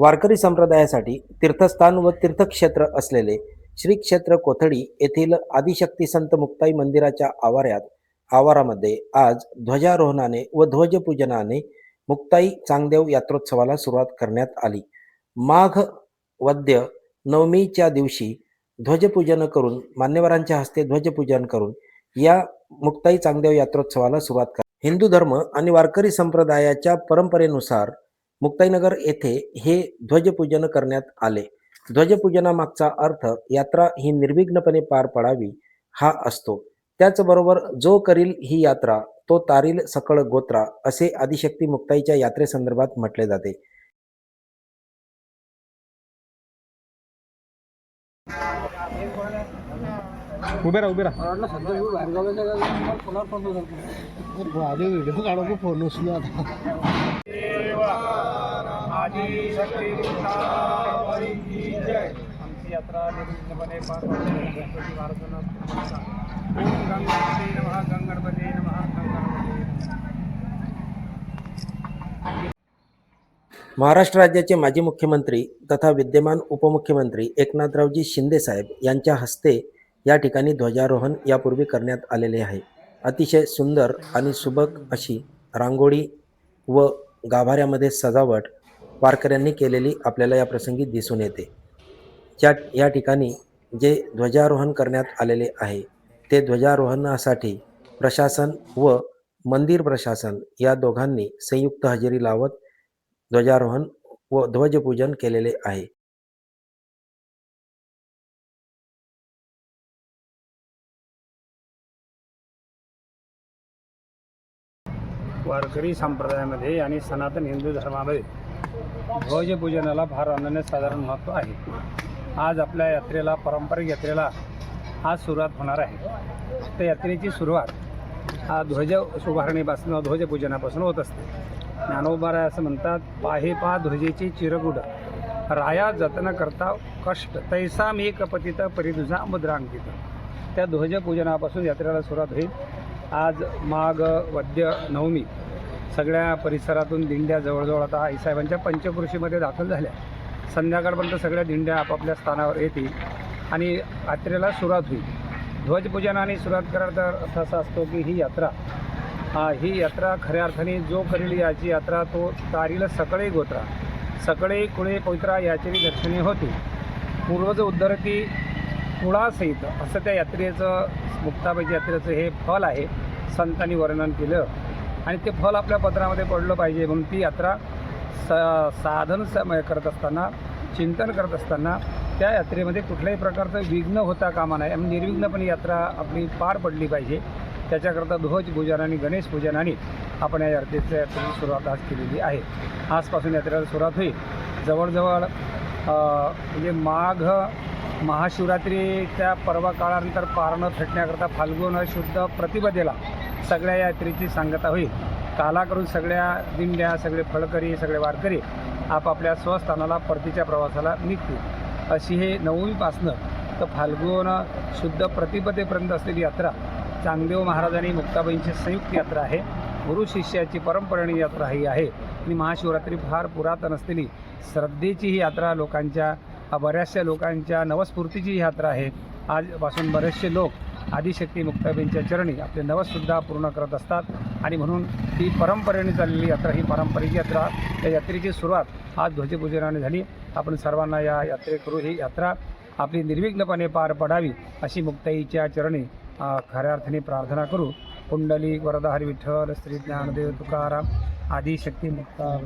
वारकरी संप्रदायासाठी तीर्थस्थान व तीर्थक्षेत्र असलेले श्री क्षेत्र कोथडी येथील आदिशक्ती संत मुक्ताई मंदिराच्या आवारात आवारामध्ये आज ध्वजारोहणाने व ध्वजपूजनाने मुक्ताई चांगदेव यात्रोत्सवाला सुरुवात करण्यात आली. माघ वद्य नवमीच्या दिवशी ध्वजपूजन करून मान्यवरांच्या हस्ते ध्वजपूजन करून या मुक्ताई चांगदेव यात्रोत्सवाला सुरुवात कर हिंदू धर्म आणि वारकरी संप्रदायाच्या परंपरेनुसार मुक्ताईनगर येथे हे ध्वजपूजन करण्यात आले. ध्वजपूजनामागचा अर्थ यात्रा ही निर्विघ्नपणे पार पडावी हा असतो. त्याचबरोबर जो करील ही यात्रा तो तारील सकळ गोत्रा असे आदिशक्ती मुक्ताईच्या यात्रेसंदर्भात म्हटले जाते. उभे राहा उभे राहा. आधी आमची यात्रा निर्विघ्नपणे पार पडते गणपती महाराजांना ओम गंगणपती नमः गंगणपती नमः गंगणपती महाराष्ट्र राज्याचे माजी मुख्यमंत्री तथा विद्यमान उपमुख्यमंत्री एकनाथरावजी शिंदे साहेब यांच्या हस्ते या ठिकाणी ध्वजारोहण यापूर्वी करण्यात आलेले आहे. अतिशय सुंदर आणि सुबक अशी रांगोळी व गाभाऱ्यामध्ये सजावट वारकऱ्यांनी केलेली आपल्याला या प्रसंगी दिसून येते. या या ठिकाणी जे ध्वजारोहण करण्यात आलेले आहे ते ध्वजारोहणासाठी प्रशासन व मंदिर प्रशासन या दोघांनी संयुक्त हजेरी लावत ध्वजारोहण व ध्वजपूजन केलेले आहे. वारकरी संप्रदायामध्ये आणि सनातन हिंदू धर्मामध्ये ध्वजपूजनाला फार अनन्यसाधारण महत्त्व आहे. आज आपल्या यात्रेला पारंपरिक यात्रेला आज सुरुवात होणार आहे. त्या यात्रेची सुरुवात हा ध्वज उभारणीपासून ध्वजपूजनापासून होत असते. ज्ञानोबारा असं म्हणतात पाहे पा ध्वजेची चिरगुड. राया जतन करता कष्ट. तैसा मी कपतित परिदुजा मुद्रांकित त्या ध्वजपूजनापासून यात्रेला सुरुवात होईल. आज माघ वद्य नवमी सगळ्या परिसरातून दिंड्या जवळजवळ आता आईसाहेबांच्या पंचकृषीमध्ये दाखल झाल्या. संध्याकाळपर्यंत सगळ्या दिंड्या आपापल्या स्थानावर येतील आणि यात्रेला सुरुवात होईल. ध्वजपूजनाने सुरुवात करायचा अर्थ असा असतो की ही यात्रा. ही यात्रा खऱ्या अर्थाने जो करेल याची यात्रा तो तारीला सकळे गोत्रा. सकळे कुळे पवित्रा याची दर्शने होती पूर्वज उद्धरती कुळासहित असं त्या यात्रेचं मुक्ताबाई यात्रेचं हे फल आहे. संतांनी वर्णन केलं. आणि ते फल आपल्या पत्रामध्ये पडलं पाहिजे. म्हणून ती यात्रा स साधन समय करत असताना चिंतन करत असताना त्या यात्रेमध्ये कुठल्याही प्रकारचं विघ्न होता कामा नाही आणि निर्विघ्नपणे यात्रा आपली पार पडली पाहिजे. त्याच्याकरता ध्वजपूजन आणि गणेश पूजनाने आपण या यात्रेच्या यात्रेची सुरुवात आज केलेली आहे. आजपासून यात्रेला सुरुवात होईल. जवळजवळ म्हणजे माघ महाशिवरात्रीच्या पर्व काळानंतर पारणं फेटण्याकरता फाल्गुन शुद्ध प्रतिपदेला सगळ्या यात्रेची सांगता होईल. काला करून सगळ्या दिंड्या सगळे फळकरी सगळे वारकरी आपापल्या स्वस्थानाला परतीच्या प्रवासाला निघतील. अशी हे नवमीपासनं तर फाल्गुन शुद्ध प्रतिपदेपर्यंत असलेली यात्रा चांगदेव महाराजांनी मुक्ताबाईंची संयुक्त यात्रा आहे. गुरु शिष्याची परंपरेने यात्रा ही आहे. आणि महाशिवरात्री फार पुरातन असलेली श्रद्धेची ही यात्रा लोकांच्या बऱ्याचशा लोकांच्या नवस्फूर्तीची ही यात्रा आहे. आजपासून बरेचसे लोक आदिशक्ती मुक्ताबींच्या चरणी आपले नवसुद्धा पूर्ण करत असतात. आणि म्हणून ही परंपरेने चाललेली यात्रा ही पारंपरिक यात्रा या यात्रेची सुरुवात आज ध्वजपूजनाने झाली. आपण सर्वांना या यात्रेकरू ही यात्रा आपली निर्विघ्नपणे पार पडावी अशी मुक्ताईच्या चरणी खऱ्या अर्थाने प्रार्थना करू. कुंडली वरदाहरी विठ्ठल श्री ज्ञानदेव तुकाराम आदिशक्ती मुक्ता